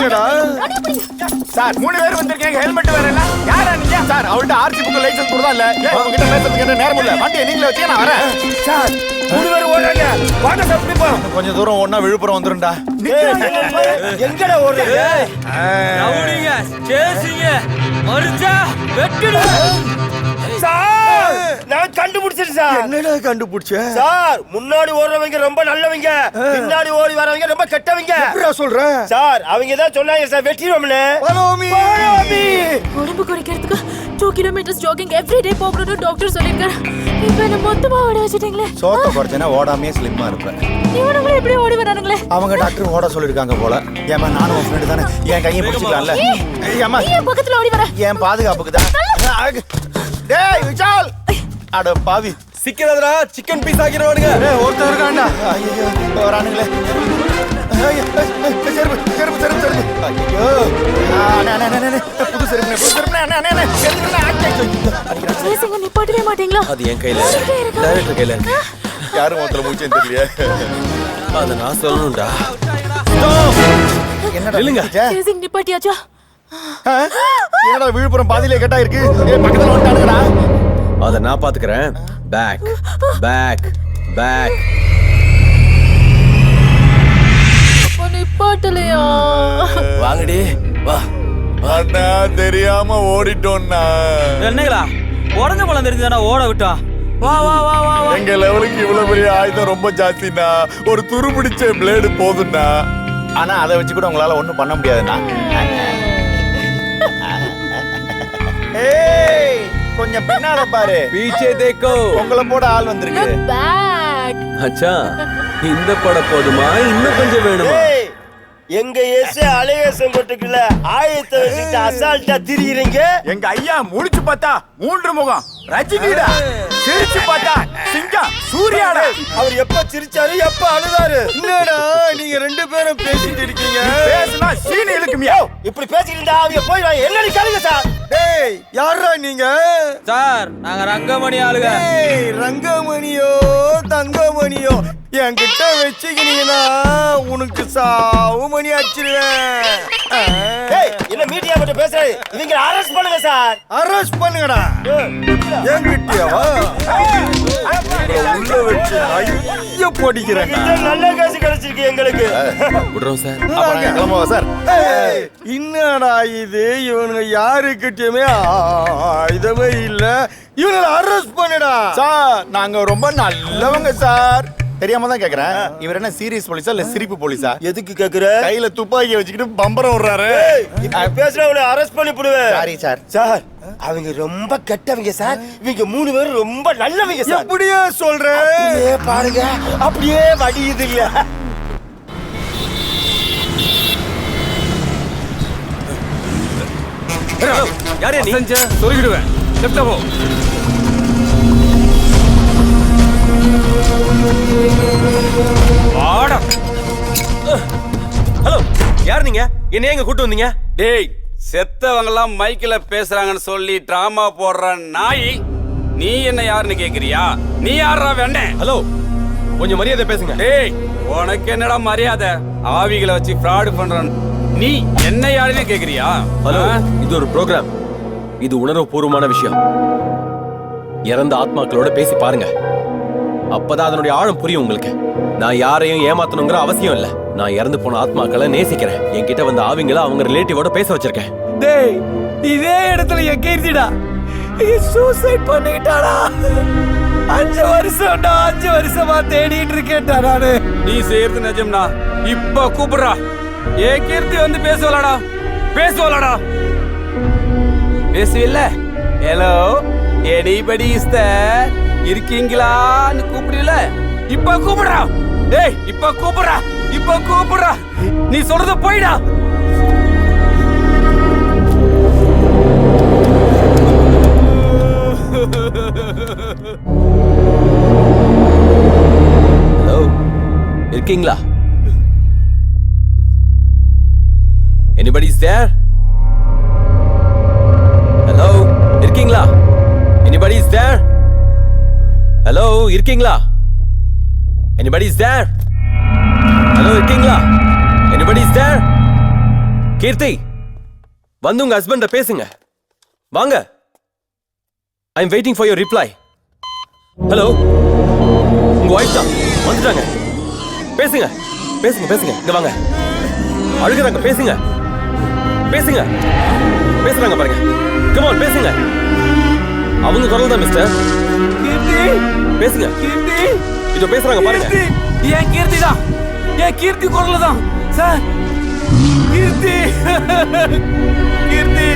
விடுங்கடா சார் மூணு பேர் வந்திருக்கீங்க. ஹெல்மெட் வேற இல்ல யாரா நீங்க? சார் அவள்கிட்ட ஆர்சி புக் லைசென்ஸ் கூட இல்ல? உங்ககிட்ட பேசுறதுக்கு என்ன நேரம் இல்ல? வண்டியை நீங்களே வச்சு நான் வரேன். சார் மூணு பேர் ஓடுறாங்க. வாங்க சார் கொஞ்சம் தூரம் ஒண்ணா விழுப்புரம் வந்துரும்டா. எங்கடா ஓடுறீங்க? ரவுடிங்க சேசிங்க மறிச்சா வெட்டிடுவேன் சார் நான் கண்டுபிடிச்சிட்டேன் சார். என்னடா கண்டுபிடிச்ச? சார் முன்னாடி ஓடுறவங்க ரொம்ப நல்லவங்க. பின்னாடி ஓடி வரவங்க ரொம்ப கெட்டவங்க. எப்படிடா சொல்ற? சார் அவங்க தான் சொன்னாங்க சார் me. உடம்பு குறைக்கிறதுக்கு டூ கிலோமீட்டர்ஸ் ஜாகிங் எவ்ரிடே போகணும்னு டாக்டர் சொல்லியிருக்காரு. இப்போ என்ன மொத்தமா ஓட வச்சுட்டீங்களே? சோத்த குறைச்சனா ஓடாமே ஸ்லிம்மா இருப்பேன். இவனுங்களும் எப்படி ஓடி வரானுங்களே அவங்க டாக்டர் ஓட சொல்லிருக்காங்க போல. ஏமா நானும் உன் ஃப்ரெண்டு தானே. என் கையை பிடிச்சிக்கலாம்ல? ஏமா பக்கத்துல ஓடி வர. என் பாதுகாப்புக்கு தான். டேய் விஷால்! அட பாவி. சிக்கிறதுடா சிக்கன் பீஸ் ஆக்கிடுவானுங்க. டேய் ஒருத்தர் இருக்கான்டா. ஐயோ வரானுங்களே. செருப்பு செருப்பு செருப்பு செருப்பு. ஐயோ புது செருப்புண்ணே, புது. சேசிங்க நிப்பாட்டவே மாட்டீங்களா? அது என் கையில? டைரக்டர் கையில யாரும் ஒருத்தர் மூச்சேன்னு தெரியலையே அத நான் சொல்லணும்டா. என்னடா இல்லைங்க. சேசிங் நிப்பாட்டியாச்சா? என்னடா விழுப்புரம் பாதியிலே கட்டா இருக்கு பக்கத்துல வந்துட்டானுங்கடா. அத நான் பாத்துக்கிறேன். பேக் பேக் பேக் நிப்பாட்டலையா? வாங்கடி வா. அண்ணா தெரியாம ஓடிட்டோம்னா என்னங்களா உடஞ்ச பழம் தெரிஞ்சுதானா ஓட விட்டா. வா வா வா வா எங்க லெவலுக்கு இவ்வளவு பெரிய ஆயுதம் ரொம்ப ஜாஸ்திண்ணா. ஒரு துரு பிடிச்ச பிளேடு போதும்ண்ணா. ஆனா அதை வச்சு கூட உங்களால ஒண்ணும் பண்ண முடியாதுண்ணா. ஏய். கொஞ்சம் பின்னால பாரு. பீச்சே தேக்கோ. உங்களை போட ஆள் வந்திருக்கு அச்சா இந்த படம் போதுமா? இன்னும் கொஞ்சம் வேணுமா? எங்க ஏசு அலையேசம் கொட்டுக்குள்ள ஆயத்தை வச்சுட்டு அசால்ட்டா திரியுறீங்க? எங்க ஐயா முடிச்சு பார்த்தா மூன்று முகம். ரஜினிடா சிரிச்சு பார்த்தா சிங்கம் சூர்யாடா. அவர் எப்ப சிரிச்சாரு எப்ப அழுதாரு? என்னடா நீங்க ரெண்டு பேரும் பேசிட்டு இருக்கீங்க. பேசுனா சீனி இழுக்குமியா? இப்படி பேசிக்கிட்டு அவங்க போய் என்னன்னு கேளுங்க சார்? டேய் யாரா நீங்க? சார் நாங்க ரங்கமணி ஆளுங்க. ஏய் ரங்கமணியோ தங்கமணியோ என்கிட்ட வச்சுக்கினீங்கன்னா உனக்கு சாவு மணி அடிச்சிருவேன் ஏய் என்ன மீடியா மட்டும் பேசுறது இவங்க அரெஸ்ட் பண்ணுங்க சார். அரெஸ்ட் பண்ணுங்கடா. என்கிட்டயாவா உள்ள வச்சு ஐய போடிக்கிறேன். இது நல்ல கேஸ் கிடைச்சிருக்கு எங்களுக்கு. விடுறோம் சார். கிளம்புவா சார். என்னடா இது? இவனுங்க யாருக்கிட்டயுமே ஆயுதமே இல்ல. இவனை அரெஸ்ட் பண்ணுடா. சார் நாங்க ரொம்ப நல்லவங்க சார். தெரியாம தான் கேக்குறேன். இவர் என்ன சீரியஸ் போலீஸா இல்ல சிரிப்பு போலீஸா எதுக்கு கேக்குற? கையில துப்பாக்கியை வச்சுக்கிட்டு பம்பரம் விடுறாரு. பேசுறவங்களை அரெஸ்ட் பண்ணி போடுவேன் சாரி சார் சார் அவங்க ரொம்ப கெட்டவங்க சார். இவங்க மூணு பேரும் ரொம்ப நல்லவங்க சார். அப்படியே பாருங்க. அப்படியே வடியுது இல்ல. யாரே நீ? சொல்லிடுவேன் லெஃப்ட்ல போ. ஹலோ யார் நீங்க? என்ன எங்க கூட்டு வந்தீங்க? டேய் செத்தவங்கலாம் மைக்கில் பேசுறாங்கன்னு சொல்லி டிராமா போடுற நாய் நீ என்ன யாருன்னு கேக்குறியா? நீ யாரா வேண்டே ஹலோ கொஞ்சம் மரியாதை பேசுங்க. டேய் உனக்கு என்னடா மரியாதை? ஆவிகளை வச்சு ஃப்ராடு பண்றான் நீ என்ன யாருன்னு கேக்குறியா? ஹலோ? இது ஒரு ப்ரோக்ராம் இது உணர்வுபூர்வமான விஷயம். இறந்த ஆத்மாக்களோட பேசி பாருங்க. அப்பதான் அதனுடைய ஆழம் புரியும் உங்களுக்கு. நான் யாரையும் ஏமாத்தணுங்கிற அவசியம் இல்ல. நான் இறந்து போன ஆத்மாக்களை நேசிக்கிறேன். என்கிட்ட வந்த ஆவிங்களை அவங்க ரிலேட்டிவோட பேச வச்சிருக்கேன். டேய் இதே இடத்துல என் கீர்த்திடா. சூசைட் பண்ணிக்கிட்டாடா. அஞ்சு வருஷம்டா அஞ்சு வருஷமா தேடிட்டு இருக்கேன்டா நானு. நீ செய்யறது நிஜம்னா இப்ப கூப்பிடுறா. ஏ கீர்த்தி வந்து பேசுவலாடா பேசுவலாடா பேசுவில்ல? ஹலோ எனிபடி இஸ் இருக்கீங்களான்னு முடியல. இப்ப கூப்பிடுறா. டேய் இப்ப கூப்பிடுறா. இப்ப கூப்பிடுறா. நீ சொல்றது போயிடா. ஹலோ இருக்கீங்களா? எனிபடி இஸ் தேர் ஹலோ இருக்கீங்களா? எனிபடி இஸ் தேர் ஹலோ இருக்கீங்களா? எனிபடி இஸ் தேர் ஹலோ இருக்கீங்களா? எனிபடி இஸ் தேர் கீர்த்தி வந்து உங்க ஹஸ்பண்ட பேசுங்க. வாங்க. I am waiting for your reply hello உங்க ஒய்ஃப் தான். வந்துட்டாங்க. பேசுங்க. பேசுங்க பேசுங்க. இங்க வாங்க. அழுகுறாங்க. பேசுங்க. பேசுங்க. பேசுறாங்க பாருங்க. கமான் பேசுங்க. அவங்க குரல் தான் மிஸ்டர் கீர்த்தி பேசுங்க. கீர்த்தி. இதோ பேசுறாங்க பாருங்க. என் கீர்த்தி தான்? என் கீர்த்தி குரல் தான்? சார் கீர்த்தி. கீர்த்தி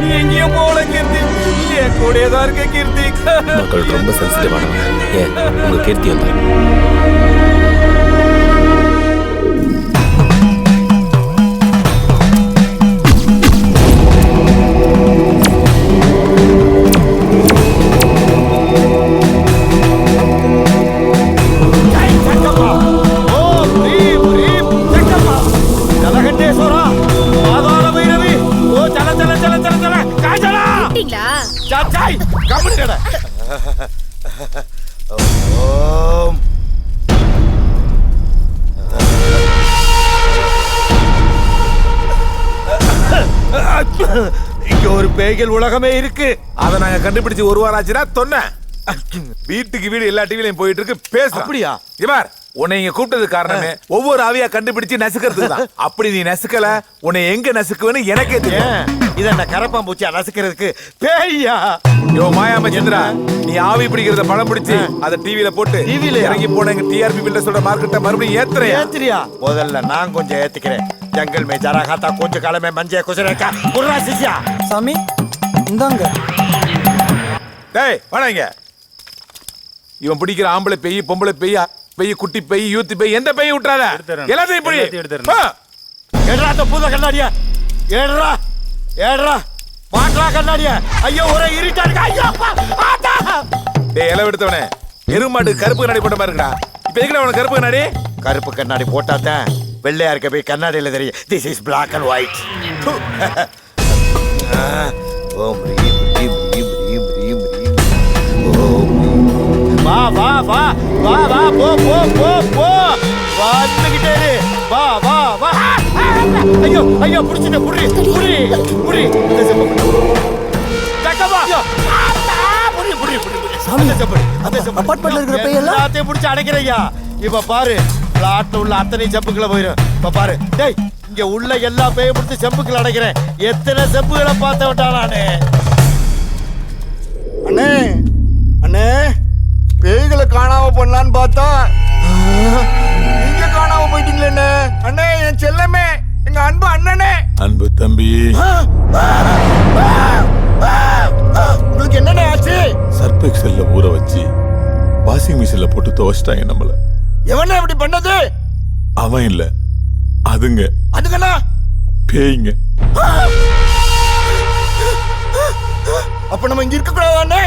நீ எங்கேயும் போகல கீர்த்தி. என் கூடயே தான் இருக்க கீர்த்தி. மக்கள் ரொம்ப சென்சிட்டிவானவங்க ஏன்? உங்க கீர்த்தி வந்து இங்க ஒரு பேய்கள் உலகமே இருக்கு. அத நாங்க கண்டுபிடிச்சு ஒரு வாரம் ஆச்சுன்னா சொன்னேன் வீட்டுக்கு வீடு எல்லா டிவிலையும் போயிட்டு இருக்கு. பேச அப்படியா? இவர் உன்னை இங்க கூப்பிட்டது காரணமே ஒவ்வொரு ஆவியா கண்டுபிடிச்சு நசுக்கிறதுக்கு தான் அப்படி நீ நசுக்கல உன்னை எங்க நசுக்குவேன்னு எனக்கே தெரியும். இத என்ன கரப்பாம்பூச்சியா நசுக்கிறதுக்கு? பேய்யா? யோ மாயாம சந்திரா நீ ஆவி பிடிக்கிறத படம் பிடிச்சு அத டிவில போட்டு லயா? இறங்கி போன எங்க டிஆர்பி சொல்ற மார்க்கெட்ட மறுபடியும் ஏத்துறேன் ஏத்திரியா முதல்ல நான் கொஞ்சம் ஏத்திக்கிறேன். ஜங்கல் மே ஜரா காத்தா கொஞ்சம் காலமே மஞ்சே குசரேக்கா. குர்ரா சிசியா சாமி இந்தாங்க. டேய் வாடாங்க இவன் பிடிக்கிற ஆம்பளை பெய் பொம்பளை பெய்யா பெய் குட்டி பெய் யூத்து பெய் எந்த பெய் விட்டுறாத? எல்லாத்தையும் பிடி ஆ. ஏடுறா அந்த பூத கண்ணாடியா. ஏடுறா ஏடுறா. மாட்டா கண்ணாடியா. ஐயோ ஒரே இருட்டா இருக்கு? ஐயோ டேய் இலை எடுத்தவனே எருமாடு கருப்பு கண்ணாடி போட்ட மாதிரி இருக்கடா. இப்ப எதுக்குடா உனக்கு கருப்பு கண்ணாடி? கருப்பு கண்ணாடி போட்டாதான் வெள்ளையா இருக்க போய் கண்ணாடியில தெரியும். This is black and white ஓம் ரீம் வா வா வா வா வா போ போ போ போ. வந்துகிட்டே இரு வா வா வா. ஐயோ ஐயோ புடிச்சிட்ட புடி புடி புடி இந்த. ஐயோ, ஆத்தா, புடி, புடி, புடி. அந்த செம்பு, அந்த செம்பு. அப்பார்ட்மெண்ட்ல இருக்கிற பையெல்லாம்? எல்லாத்தையும் புடிச்சு அடைக்கிறையா இப்ப பாரு பிளாட்ல உள்ள அத்தனை செம்புக்குள்ள போயிரும். இப்ப பாரு டேய் இங்க உள்ள எல்லா பேயும் பிடிச்சி செம்புக்குள்ள அடைக்கிறேன். எத்தனை செம்புகளை பார்த்த விட்டா நானு? அண்ணே அண்ணே. பேய்களை காணாம பண்ணலான்னு பார்த்தா நீங்க காணாம போயிட்டீங்களே அண்ணே என் செல்லமே எங்க அன்பு அண்ணனே. அன்பு தம்பி. உங்களுக்கு என்னண்ணே ஆச்சு? சர்பெக்சல்ல ஊற வச்சு வாஷிங் மிஷின்ல போட்டு துவைச்சிட்டாங்க நம்மள. எவனே இப்படி பண்ணது? அவன் இல்ல. அதுங்க. அதுக்கண்ணா பேய்ங்க. அப்ப நம்ம இங்க இருக்க கூடாது அண்ணே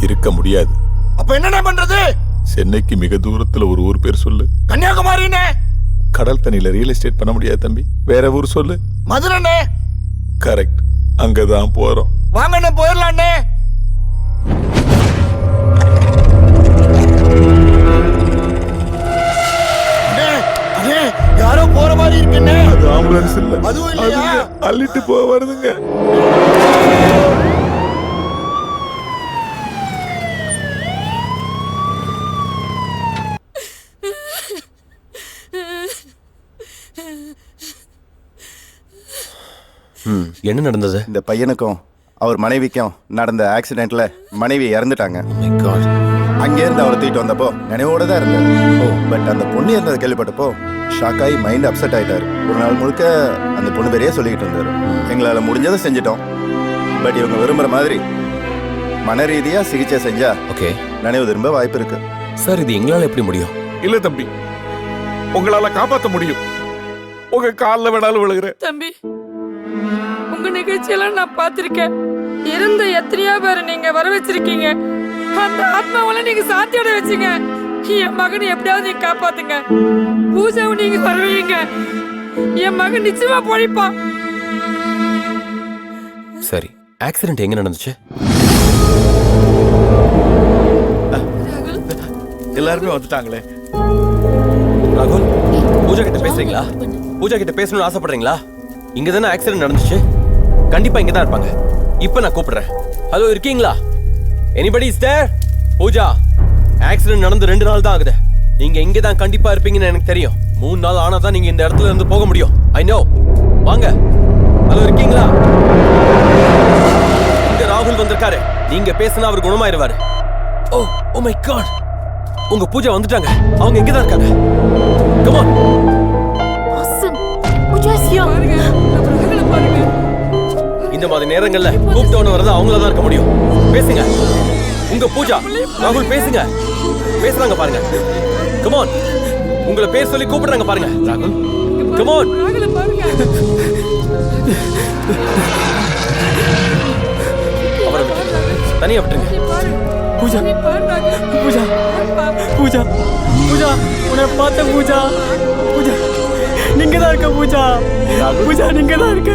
இருக்க முடியாது. அப்ப என்னண்ணே பண்றது? சென்னைக்கு மிக தூரத்துல ஒரு ஊர் பேர் சொல்லு. கன்னியாகுமரிண்ணே. கடல் தண்ணியில ரியல் எஸ்டேட் பண்ண முடியாது தம்பி. வேற ஊர் சொல்லு. மதுரைண்ணே. கரெக்ட் அங்கதான் போறோம். வாங்கண்ணே போயிடலாண்ணே யாரோ போற மாதிரி இருக்குண்ணே. அது ஆம்புலன்ஸ் இல்ல. அதுவும் இல்லையா? அள்ளிட்டு போக வருதுங்க என்ன நடந்தது? இந்த பையனுக்கும் அவர் மனைவிக்கும் நடந்த ஆக்சிடென்ட்ல மனைவி இறந்துட்டாங்க. மை காட் அங்கேருந்து அவரை தூக்கிட்டு வந்தப்போ நினைவோட தான் இருந்தார். ஓ பட் அந்த பொண்ணு இருந்ததை கேள்விப்பட்டப்போ ஷாக் ஆகி மைண்ட் அப்செட் ஆயிட்டாரு. ஒரு நாள் முழுக்க அந்த பொண்ணு பெரிய சொல்லிக்கிட்டு இருந்தாரு. எங்களால் முடிஞ்சதை செஞ்சிட்டோம். பட் இவங்க விரும்புகிற மாதிரி மன ரீதியாக சிகிச்சை செஞ்சா ஓகே நினைவு திரும்ப வாய்ப்பு இருக்கு. சார் இது எங்களால எப்படி முடியும்? இல்ல தம்பி. உங்களால காப்பாத்த முடியும். உங்க கால்ல வேணாலும் விழுகிறேன். தம்பி. உங்க நிகழ்ச்சியெல்லாம் நான் பார்த்திருக்கேன். இருந்த எத்தனையோ பேரை நீங்க வர வச்சிருக்கீங்க அந்த ஆத்மாவெல்லாம் நீங்க சாத்தியோட வச்சுங்க. என் மகனை எப்படியாவது நீங்க காப்பாத்துங்க. பூஜாவை நீங்க வருவீங்க என் மகன் நிச்சயமா பொழிப்பான். சரி ஆக்சிடென்ட் எங்க நடந்துச்சு? எல்லாருமே வந்துட்டாங்களே. ராகுல் பூஜா கிட்ட பேசுறீங்களா? பூஜா கிட்ட பேசணும்னு ஆசைப்படுறீங்களா? இங்க தானே ஆக்சிடென்ட் நடந்துச்சு? கண்டிப்பா இங்க தான் இருப்பாங்க. இப்போ நான் கூப்பிடுறேன். ஹலோ இருக்கீங்களா? Anybody is there Pooja accident நடந்து ரெண்டு நாள் தான் ஆகுது. நீங்க இங்க தான் கண்டிப்பா இருப்பீங்கன்னு எனக்கு தெரியும். மூணு நாள் ஆனா தான் நீங்க இந்த இடத்துல இருந்து போக முடியும். ஐ நோ வாங்க. ஹலோ இருக்கீங்களா? இங்க ராகுல் வந்திருக்காரு. நீங்க பேசினா அவர் குணமாயிருவாரு. ஓ ஓ மை காட் உங்க பூஜா வந்துட்டாங்க. அவங்க இங்க தான் இருக்காங்க கமான் பாருங்க. இந்த மாதிரி நேரங்கள்ல கூப்பிட்டவன வரது அவங்கள தான் இருக்க முடியும். பேசுங்க. உங்க பூஜா ராகுல் பேசுங்க. பேசுறாங்க பாருங்க. கமான் உங்களை பேர் சொல்லி கூப்பிடுறாங்க பாருங்க. ராகுல். கமான் ராகுல பாருங்க. அவரை தனியா விட்டுருங்க. பூஜா. பூஜா. பூஜா. பூஜா. உன்னை பார்த்த பூஜா. பூஜா. நீங்க தான் இருக்க பூஜா. பூஜா நீங்க தான் இருக்க.